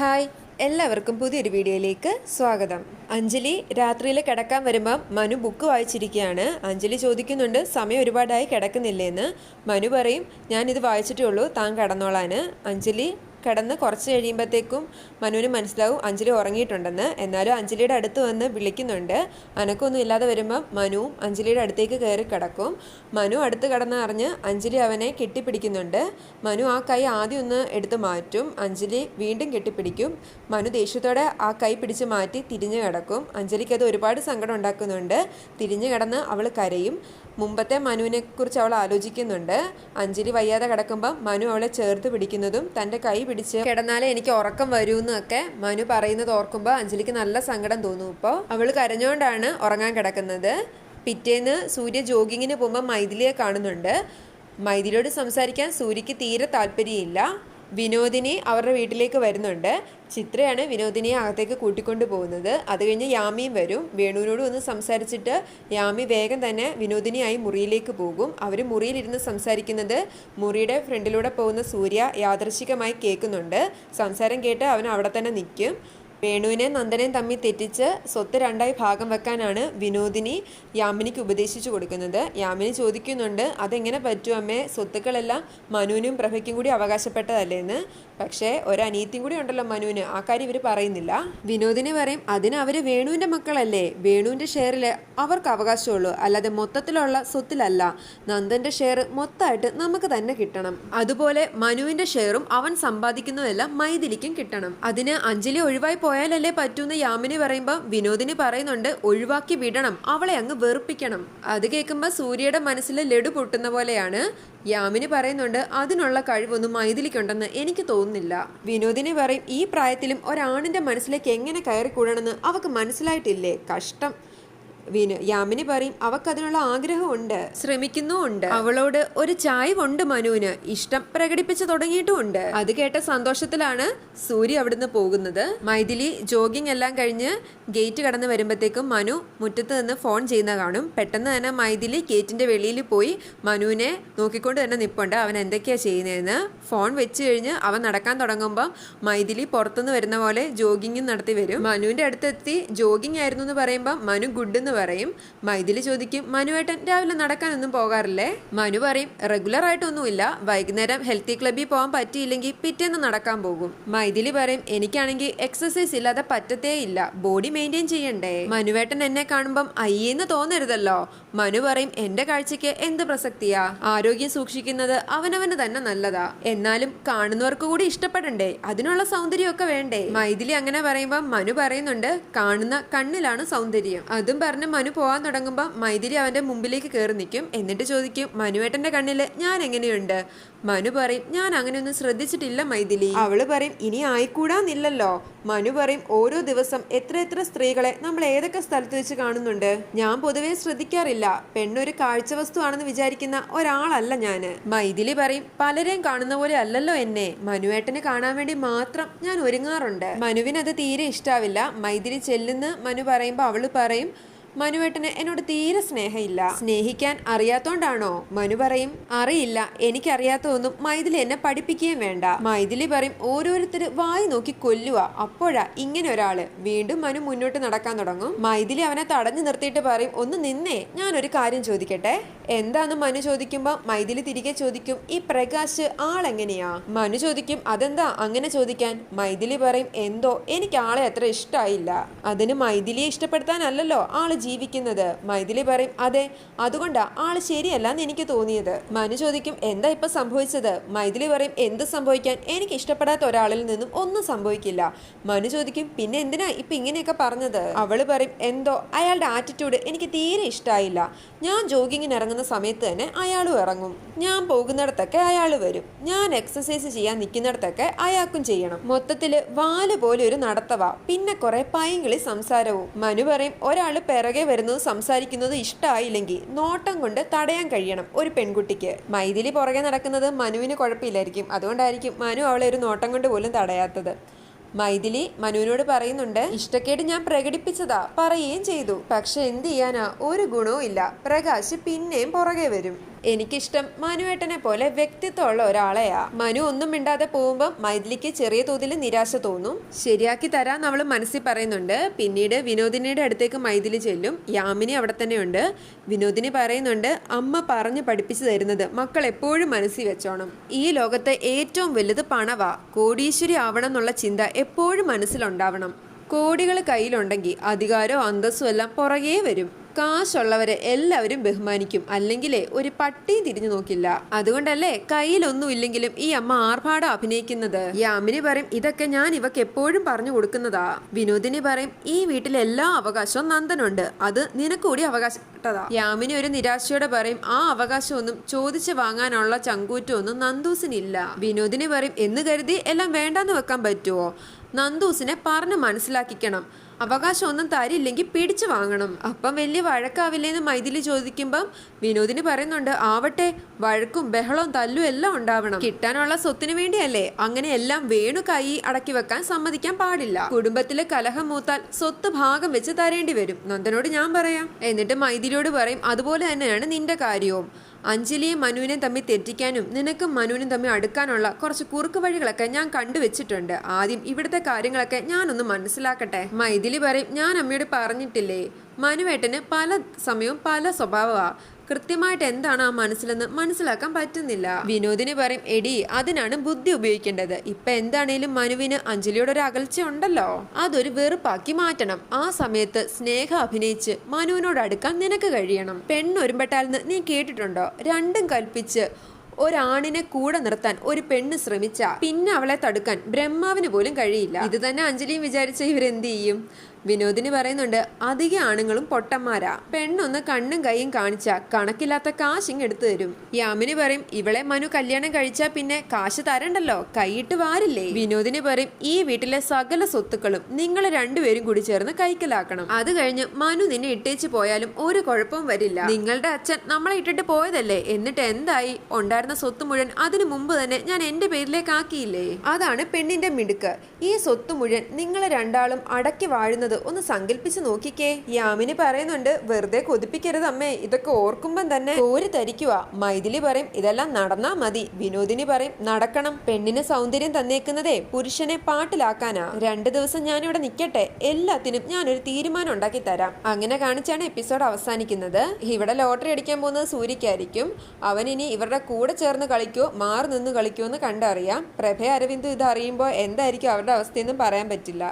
Hi എല്ലാവർക്കും പുതിയൊരു വീഡിയോയിലേക്ക് സ്വാഗതം. അഞ്ജലി രാത്രിയിൽ കിടക്കാൻ വരുമ്പോൾ മനു ബുക്ക് വായിച്ചിരിക്കുകയാണ്. അഞ്ജലി ചോദിക്കുന്നുണ്ട് സമയം ഒരുപാടായി കിടക്കുന്നില്ലേന്ന് മനു പറയും ഞാനിത് വായിച്ചിട്ടേ ഉള്ളൂ താൻ കടന്നോളാൻ. അഞ്ജലി കിടന്ന് കുറച്ച് കഴിയുമ്പോഴത്തേക്കും മനുവിന് മനസ്സിലാവും അഞ്ജലി ഉറങ്ങിയിട്ടുണ്ടെന്ന്. എന്നാലും അഞ്ജലിയുടെ അടുത്ത് വന്ന് വിളിക്കുന്നുണ്ട്. അനക്കൊന്നും ഇല്ലാതെ വരുമ്പം മനുവും അഞ്ജലിയുടെ അടുത്തേക്ക് കയറി കിടക്കും. മനു അടുത്ത് കിടന്ന് അറിഞ്ഞ് അഞ്ജലി അവനെ കെട്ടിപ്പിടിക്കുന്നുണ്ട്. മനു ആ കൈ ആദ്യം ഒന്ന് എടുത്ത് മാറ്റും. അഞ്ജലി വീണ്ടും കെട്ടിപ്പിടിക്കും. മനു ദേഷ്യത്തോടെ ആ കൈ പിടിച്ച് മാറ്റി തിരിഞ്ഞു കിടക്കും. അഞ്ജലിക്ക് അത് ഒരുപാട് സങ്കടം ഉണ്ടാക്കുന്നുണ്ട്. തിരിഞ്ഞു കിടന്ന് അവൾ കരയും. മുമ്പത്തെ മനുവിനെ കുറിച്ച് അവൾ ആലോചിക്കുന്നുണ്ട്. അഞ്ജലി വയ്യാതെ കിടക്കുമ്പോൾ മനു അവളെ ചേർത്ത് പിടിക്കുന്നതും തന്റെ കൈ പിടിച്ച് കിടന്നാലേ എനിക്ക് ഉറക്കം വരൂ എന്നൊക്കെ മനു പറയുന്നത് ഓർക്കുമ്പോൾ അഞ്ജലിക്ക് നല്ല സങ്കടം തോന്നും. ഇപ്പോൾ അവൾ കരഞ്ഞുകൊണ്ടാണ് ഉറങ്ങാൻ കിടക്കുന്നത്. പിറ്റേന്ന് സൂര്യ ജോഗിങ്ങിന് പോകുമ്പോൾ മൈഥിലിയെ കാണുന്നുണ്ട്. മൈഥിലിയോട് സംസാരിക്കാൻ സൂര്യക്ക് തീരെ താല്പര്യമില്ല. വിനോദിനി അവരുടെ വീട്ടിലേക്ക് വരുന്നുണ്ട്. ചിത്രയാണ് വിനോദിനിയെ അകത്തേക്ക് കൂട്ടിക്കൊണ്ട് പോകുന്നത്. അത് കഴിഞ്ഞ് യാമിയും വരും. വേണുവിനോട് ഒന്ന് സംസാരിച്ചിട്ട് യാമി വേഗം തന്നെ വിനോദിനിയായി മുറിയിലേക്ക് പോകും. അവർ മുറിയിലിരുന്ന് സംസാരിക്കുന്നത് മുറിയുടെ ഫ്രണ്ടിലൂടെ പോകുന്ന സൂര്യ യാദൃശികമായി കേൾക്കുന്നുണ്ട്. സംസാരം കേട്ട് അവൻ അവിടെ തന്നെ നിൽക്കും. വേണുവിനെ നന്ദനെയും തമ്മിൽ തെറ്റിച്ച് സ്വത്ത് രണ്ടായി ഭാഗം വെക്കാനാണ് വിനോദിനി യാമിനിക്ക് ഉപദേശിച്ചു കൊടുക്കുന്നത്. യാമിനി ചോദിക്കുന്നുണ്ട് അതെങ്ങനെ പറ്റും അമ്മേ? സ്വത്തുക്കളെല്ലാം മനുവിനും പ്രഭയ്ക്കും കൂടി അവകാശപ്പെട്ടതല്ലേ എന്ന്. പക്ഷേ ഒരനീത്തിയും കൂടി ഉണ്ടല്ലോ മനുവിന്. ആ കാര്യം ഇവർ പറയുന്നില്ല. വിനോദിനി പറയും അതിന് അവർ വേണുവിന്റെ മക്കളല്ലേ? വേണുവിന്റെ ഷെയറിൽ അവർക്ക് അവകാശമുള്ളൂ. അല്ലാതെ മൊത്തത്തിലുള്ള സ്വത്തിലല്ല. നന്ദന്റെ ഷെയർ മൊത്തമായിട്ട് നമുക്ക് തന്നെ കിട്ടണം. അതുപോലെ മനുവിന്റെ ഷെയറും അവൻ സമ്പാദിക്കുന്നതെല്ലാം മൈഥിലിക്കും കിട്ടണം. അതിന് അഞ്ജലി ഒഴിവായി പോയാലല്ലേ പറ്റൂന്ന് യാമിനി പറയുമ്പോൾ വിനോദിനി പറയുന്നുണ്ട് ഒഴിവാക്കി വിടണം അവളെ അങ്ങ് വെറുപ്പിക്കണം. അത് കേൾക്കുമ്പോൾ സൂര്യയുടെ മനസ്സിൽ ലഡു പൊട്ടുന്ന പോലെയാണ് യാമിനി പറയുന്നുണ്ട് അതിനുള്ള കഴിവൊന്നും മൈഥിലിക്കുണ്ടെന്ന് എനിക്ക് തോന്നുന്നില്ല. വിനോദിനി പറയും ഈ പ്രായത്തിലും ഒരാണിന്റെ മനസ്സിലേക്ക് എങ്ങനെ കയറിക്കൂടണമെന്ന് അവക്ക് മനസ്സിലായിട്ടില്ലേ? കഷ്ടം. വിനു യാമിനി പറയും അവക്കതിനുള്ള ആഗ്രഹമുണ്ട് ശ്രമിക്കുന്നുമുണ്ട്. അവളോട് ഒരു ചായവുണ്ട് മനുവിന് ഇഷ്ടം പ്രകടിപ്പിച്ചു തുടങ്ങിയിട്ടുമുണ്ട്. അത് കേട്ട സന്തോഷത്തിലാണ് സൂര്യ അവിടുന്ന് പോകുന്നത്. മൈഥിലി ജോഗിങ് എല്ലാം കഴിഞ്ഞ് ഗേറ്റ് കടന്ന് വരുമ്പോഴത്തേക്കും മനു മുറ്റത്ത് നിന്ന് ഫോൺ ചെയ്യുന്ന കാണും. പെട്ടെന്ന് തന്നെ മൈഥിലി ഗേറ്റിന്റെ വെളിയിൽ പോയി മനുവിനെ നോക്കിക്കൊണ്ട് തന്നെ നിപ്പുണ്ട്. അവൻ എന്തൊക്കെയാ ചെയ്യുന്നതെന്ന്? ഫോൺ വെച്ച് കഴിഞ്ഞ് അവൻ നടക്കാൻ തുടങ്ങുമ്പോൾ മൈഥിലി പുറത്തുനിന്ന് വരുന്ന പോലെ ജോഗിങ്ങും നടത്തി വരും. മനുവിന്റെ അടുത്തെത്തി ജോഗിങ് ആയിരുന്നു എന്ന് പറയുമ്പോൾ മനു ഗുഡ് എന്ന് പറയും മൈഥിലി ചോദിക്കും മനുവേട്ടൻ രാവിലെ നടക്കാനൊന്നും പോകാറില്ലേ? മനു പറയും റെഗുലർ ആയിട്ടൊന്നുമില്ല വൈകുന്നേരം ഹെൽത്തി ക്ലബ്ബിൽ പോകാൻ പറ്റിയില്ലെങ്കിൽ പിറ്റേന്ന് നടക്കാൻ പോകും. മൈഥിലി പറയും എനിക്കാണെങ്കിൽ എക്സസൈസ് ഇല്ലാതെ പറ്റത്തേ ഇല്ല ബോഡി മെയിന്റെയിൻ ചെയ്യണ്ടേ? മനുവേട്ടൻ എന്നെ കാണുമ്പം അയ്യേന്ന് തോന്നരുതല്ലോ. മനു പറയും എന്റെ കാഴ്ചയ്ക്ക് എന്ത് പ്രസക്തിയാ? ആരോഗ്യം സൂക്ഷിക്കുന്നത് അവനവന് തന്നെ നല്ലതാ. എന്നാലും കാണുന്നവർക്ക് കൂടി ഇഷ്ടപ്പെടണ്ടേ? അതിനുള്ള സൗന്ദര്യമൊക്കെ വേണ്ടേ? മൈഥിലി അങ്ങനെ പറയുമ്പോൾ മനു പറയുന്നുണ്ട് കാണുന്ന കണ്ണിലാണ് സൗന്ദര്യം. അതും പറഞ്ഞ് മനു പോകാൻ തുടങ്ങുമ്പോൾ മൈഥിലി അവന്റെ മുമ്പിലേക്ക് കയറി നിൽക്കും എന്നിട്ട് ചോദിക്കും മനുവേട്ടന്റെ കണ്ണിൽ ഞാൻ എങ്ങനെയുണ്ട്? മനു പറയും ഞാൻ അങ്ങനെയൊന്നും ശ്രദ്ധിച്ചിട്ടില്ല മൈഥിലി അവൾ പറയും ഇനി ആയിക്കൂടാന്നില്ലല്ലോ. മനു പറയും ഓരോ ദിവസം എത്ര എത്ര സ്ത്രീകളെ നമ്മൾ ഏതൊക്കെ സ്ഥലത്ത് വെച്ച് കാണുന്നുണ്ട്? ഞാൻ പൊതുവേ ശ്രദ്ധിക്കാറില്ല. പെണ്ണൊരു കാഴ്ച വസ്തുവാണെന്ന് വിചാരിക്കുന്ന ഒരാളല്ല ഞാൻ മൈഥിലി പറയും പലരെയും കാണുന്ന പോലെ അല്ലല്ലോ എന്നെ. മനുവേട്ടനെ കാണാൻ വേണ്ടി മാത്രം ഞാൻ ഒരുങ്ങാറുണ്ട്. മനുവിനത് അത് തീരെ ഇഷ്ടാവില്ല. മൈഥിലി ചെല്ലുന്ന മനു പറയുമ്പോൾ അവൾ പറയും മനുവേട്ടന് എന്നോട് തീരെ സ്നേഹമില്ല. സ്നേഹിക്കാൻ അറിയാത്തോണ്ടാണോ? മനു പറയും അറിയില്ല എനിക്കറിയാത്തതൊന്നും മൈഥിലി എന്നെ പഠിപ്പിക്കുകയും വേണ്ട. മൈഥിലി പറയും ഓരോരുത്തർ വായി നോക്കി കൊല്ലുക അപ്പോഴാ ഇങ്ങനെ ഒരാൾ. വീണ്ടും മനു മുന്നോട്ട് നടക്കാൻ തുടങ്ങും. മൈഥിലി അവനെ തടഞ്ഞു നിർത്തിയിട്ട് പറയും ഒന്ന് നിന്നേ ഞാനൊരു കാര്യം ചോദിക്കട്ടെ? എന്താന്ന് മനു ചോദിക്കുമ്പോ മൈഥിലി തിരികെ ചോദിക്കും ഈ പ്രകാശ് ആളെങ്ങനെയാ? മനു ചോദിക്കും അതെന്താ അങ്ങനെ ചോദിക്കാൻ? മൈഥിലി പറയും എന്തോ എനിക്ക് ആളെ അത്ര ഇഷ്ടായില്ല. അതിന് മൈഥിലിയെ ഇഷ്ടപ്പെടുത്താനല്ലല്ലോ ആൾ ജീവിക്കുന്നത്? മൈഥിലി പറയും അതെ അതുകൊണ്ടാ ആൾ ശരിയല്ല എന്ന് എനിക്ക് തോന്നിയത്. മനു ചോദിക്കും എന്താ ഇപ്പൊ സംഭവിച്ചത്? മൈഥിലി പറയും എന്ത് സംഭവിക്കാൻ? എനിക്ക് ഇഷ്ടപ്പെടാത്ത ഒരാളിൽ നിന്നും ഒന്നും സംഭവിക്കില്ല. മനു ചോദിക്കും പിന്നെ എന്തിനാ ഇപ്പൊ ഇങ്ങനെയൊക്കെ പറഞ്ഞത്? അവൾ പറയും എന്തോ അയാളുടെ ആറ്റിറ്റ്യൂഡ് എനിക്ക് തീരെ ഇഷ്ടമായില്ല ഞാൻ ജോഗിങ്ങിന് ഇറങ്ങുന്ന സമയത്ത് തന്നെ അയാളും ഇറങ്ങും. ഞാൻ പോകുന്നിടത്തൊക്കെ അയാൾ വരും. ഞാൻ എക്സസൈസ് ചെയ്യാൻ നിൽക്കുന്നിടത്തൊക്കെ അയാൾക്കും ചെയ്യണം. മൊത്തത്തിൽ വാൽ പോലെ ഒരു നടത്തവ. പിന്നെ കുറെ പയങ്കിളി സംസാരവും. മനു പറയും ഒരാൾ പിറകെ വരുന്നത് സംസാരിക്കുന്നത് ഇഷ്ടമായില്ലെങ്കിൽ നോട്ടം കൊണ്ട് തടയാൻ കഴിയണം ഒരു പെൺകുട്ടിക്ക്. മൈഥിലി പുറകെ നടക്കുന്നത് മനുവിന് കുഴപ്പമില്ലായിരിക്കും. അതുകൊണ്ടായിരിക്കും മനു അവളെ ഒരു നോട്ടം കൊണ്ട് പോലും തടയാത്തത്. മൈഥിലി മനുവിനോട് പറയുന്നുണ്ട് ഇഷ്ടക്കേട് ഞാൻ പ്രകടിപ്പിച്ചതാ. പറയുകയും ചെയ്തു. പക്ഷെ എന്ത് ചെയ്യാനാ? ഒരു ഗുണവും ഇല്ല. പ്രകാശ് പിന്നെയും പുറകെ വരും. എനിക്കിഷ്ടം മനുവേട്ടനെ പോലെ വ്യക്തിത്വമുള്ള ഒരാളെയാ. മനു ഒന്നും മിണ്ടാതെ പോകുമ്പോൾ മൈഥിലിക്ക് ചെറിയ തോതിൽ നിരാശ തോന്നും. ശരിയാക്കി തരാന്ന് അവൾ മനസ്സിൽ പറയുന്നുണ്ട്. പിന്നീട് വിനോദിനിയുടെ അടുത്തേക്ക് മൈഥിലി ചെല്ലും. യാമിനി അവിടെ തന്നെയുണ്ട്. വിനോദിനി പറയുന്നുണ്ട് അമ്മ പറഞ്ഞു പഠിപ്പിച്ചു തരുന്നത് മക്കൾ എപ്പോഴും മനസ്സിൽ വെച്ചോണം. ഈ ലോകത്തെ ഏറ്റവും വലുത് പണവാ. കോടീശ്വരി ആവണം എന്നുള്ള ചിന്ത എപ്പോഴും മനസ്സിലുണ്ടാവണം. കോടികൾ കയ്യിലുണ്ടെങ്കിൽ അധികാരവും അന്തസ്സും എല്ലാം പുറകേ വരും. കാശുള്ളവരെ എല്ലാവരും ബഹുമാനിക്കും. അല്ലെങ്കിലേ ഒരു പട്ടി തിരിഞ്ഞു നോക്കില്ല. അതുകൊണ്ടല്ലേ കയ്യിലൊന്നും ഇല്ലെങ്കിലും ഈ അമ്മ ആർഭാടം അഭിനയിക്കുന്നത്? യാമിനി പറയും ഇതൊക്കെ ഞാൻ ഇവക്ക് എപ്പോഴും പറഞ്ഞു കൊടുക്കുന്നതാ. വിനോദിനി പറയും ഈ വീട്ടിലെ എല്ലാ അവകാശവും നന്ദനുണ്ട്. അത് നിനക്കൂടി അവകാശപ്പെട്ടതാ. യാമിനി ഒരു നിരാശയോടെ പറയും ആ അവകാശമൊന്നും ചോദിച്ചു വാങ്ങാനുള്ള ചങ്കൂറ്റമൊന്നും നന്ദൂസിനില്ല. വിനോദിനി പറയും എന്ന് കരുതി എല്ലാം വേണ്ടാന്ന് വെക്കാൻ പറ്റുമോ നന്ദൂസിനെ പറഞ്ഞു മനസ്സിലാക്കിക്കണം. അവകാശം ഒന്നും തരില്ലെങ്കിൽ പിടിച്ചു വാങ്ങണം. അപ്പം വലിയ വഴക്കാവില്ലേന്ന് മൈഥിലി ചോദിക്കുമ്പം വിനോദിനി പറയുന്നുണ്ട് ആവട്ടെ വഴക്കും ബഹളവും തല്ലും എല്ലാം ഉണ്ടാവണം. കിട്ടാനുള്ള സ്വത്തിന് വേണ്ടിയല്ലേ? അങ്ങനെ എല്ലാം വേണു കൈ അടക്കി വെക്കാൻ സമ്മതിക്കാൻ പാടില്ല. കുടുംബത്തിലെ കലഹം മൂത്താൽ സ്വത്ത് ഭാഗം വെച്ച് തരേണ്ടി വരും. നന്ദനോട് ഞാൻ പറയാം. എന്നിട്ട് മൈഥിലിയോട് പറയും അതുപോലെ തന്നെയാണ് നിന്റെ കാര്യവും. അഞ്ജലിയും മനുവിനെയും തമ്മിൽ തെറ്റിക്കാനും നിനക്കും മനുവിനും തമ്മിൽ അടുക്കാനുള്ള കുറച്ച് കുറുക്ക് വഴികളൊക്കെ ഞാൻ കണ്ടുവച്ചിട്ടുണ്ട്. ആദ്യം ഇവിടുത്തെ കാര്യങ്ങളൊക്കെ ഞാനൊന്ന് മനസ്സിലാക്കട്ടെ. മൈഥിലി പറയും ഞാൻ അമ്മയോട് പറഞ്ഞിട്ടില്ലേ? മനുവേട്ടന് പല സമയവും പല സ്വഭാവമാ. കൃത്യമായിട്ട് എന്താണ് ആ മനസ്സിലെന്ന് മനസ്സിലാക്കാൻ പറ്റുന്നില്ല. വിനോദിന് പറയും എടി അതിനാണ് ബുദ്ധി ഉപയോഗിക്കേണ്ടത്. ഇപ്പൊ എന്താണേലും മനുവിന് അഞ്ജലിയോട് ഒരു അകൽച്ച ഉണ്ടല്ലോ. അതൊരു വെറുപ്പാക്കി മാറ്റണം. ആ സമയത്ത് സ്നേഹ അഭിനയിച്ച് മനുവിനോട് അടുക്കാൻ നിനക്ക് കഴിയണം. പെണ്ണൊരുമ്പെട്ടാലെന്ന് നീ കേട്ടിട്ടുണ്ടോ? രണ്ടും കൽപ്പിച്ച് ഒരാണിനെ കൂടെ നിർത്താൻ ഒരു പെണ്ണ് ശ്രമിച്ച പിന്നെ അവളെ തടുക്കാൻ ബ്രഹ്മാവിന് പോലും കഴിയില്ല. ഇത് തന്നെ അഞ്ജലിയും വിചാരിച്ച ഇവരെന്ത് ചെയ്യും? വിനോദിനി പറയുന്നുണ്ട് അധിക ആണുങ്ങളും പൊട്ടന്മാരാ. പെണ്ണൊന്ന് കണ്ണും കൈയും കാണിച്ച കണക്കില്ലാത്ത കാശിങ് എടുത്തു തരും. യാമിനി പറയും ഇവളെ മനു കല്യാണം കഴിച്ചാ പിന്നെ കാശ് തരണ്ടല്ലോ കൈയിട്ട് വാരില്ലേ? വിനോദിനി പറയും ഈ വീട്ടിലെ സകല സ്വത്തുക്കളും നിങ്ങൾ രണ്ടുപേരും കൂടി ചേർന്ന് കൈക്കലാക്കണം. അത് കഴിഞ്ഞ് മനു നിന്നെ ഇട്ടേച്ച് പോയാലും ഒരു കുഴപ്പവും വരില്ല. നിങ്ങളുടെ അച്ഛൻ നമ്മളെ ഇട്ടിട്ട് പോയതല്ലേ? എന്നിട്ട് എന്തായി? ഉണ്ടായിരുന്ന സ്വത്ത് മുഴുവൻ അതിനു മുമ്പ് തന്നെ ഞാൻ എന്റെ പേരിലേക്ക് ആക്കിയില്ലേ? അതാണ് പെണ്ണിന്റെ മിടുക്ക്. ഈ സ്വത്ത് മുഴുവൻ നിങ്ങൾ രണ്ടാളും അടക്കി വാഴുന്നത് ഒന്ന് സങ്കല്പിച്ച് നോക്കിക്കേ. യാമിനി പറയുന്നുണ്ട് വെറുതെ കൊതിപ്പിക്കരുത് അമ്മേ. ഇതൊക്കെ ഓർക്കുമ്പം തന്നെ കോരി തരിക്കുക മൈഥിലി പറയും ഇതെല്ലാം നടന്നാ മതി. വിനോദിനി പറയും നടക്കണം. പെണ്ണിന് സൗന്ദര്യം തന്നേക്കുന്നതേ പുരുഷനെ പാട്ടിലാക്കാനാ. രണ്ടു ദിവസം ഞാനിവിടെ നിൽക്കട്ടെ എല്ലാത്തിനും ഞാനൊരു തീരുമാനം ഉണ്ടാക്കി തരാം. അങ്ങനെ കാണിച്ചാണ് എപ്പിസോഡ് അവസാനിക്കുന്നത്. ഇവിടെ ലോട്ടറി അടിക്കാൻ പോകുന്നത് സൂര്യക്കായിരിക്കും അവൻ ഇനി ഇവരുടെ കൂടെ ചേർന്ന് കളിക്കോ മാറി നിന്ന് കളിക്കോ എന്ന് കണ്ടറിയാം. പ്രഭ അരവിന്ദു ഇത് അറിയുമ്പോൾ എന്തായിരിക്കും അവരുടെ അവസ്ഥയെന്നും പറയാൻ പറ്റില്ല.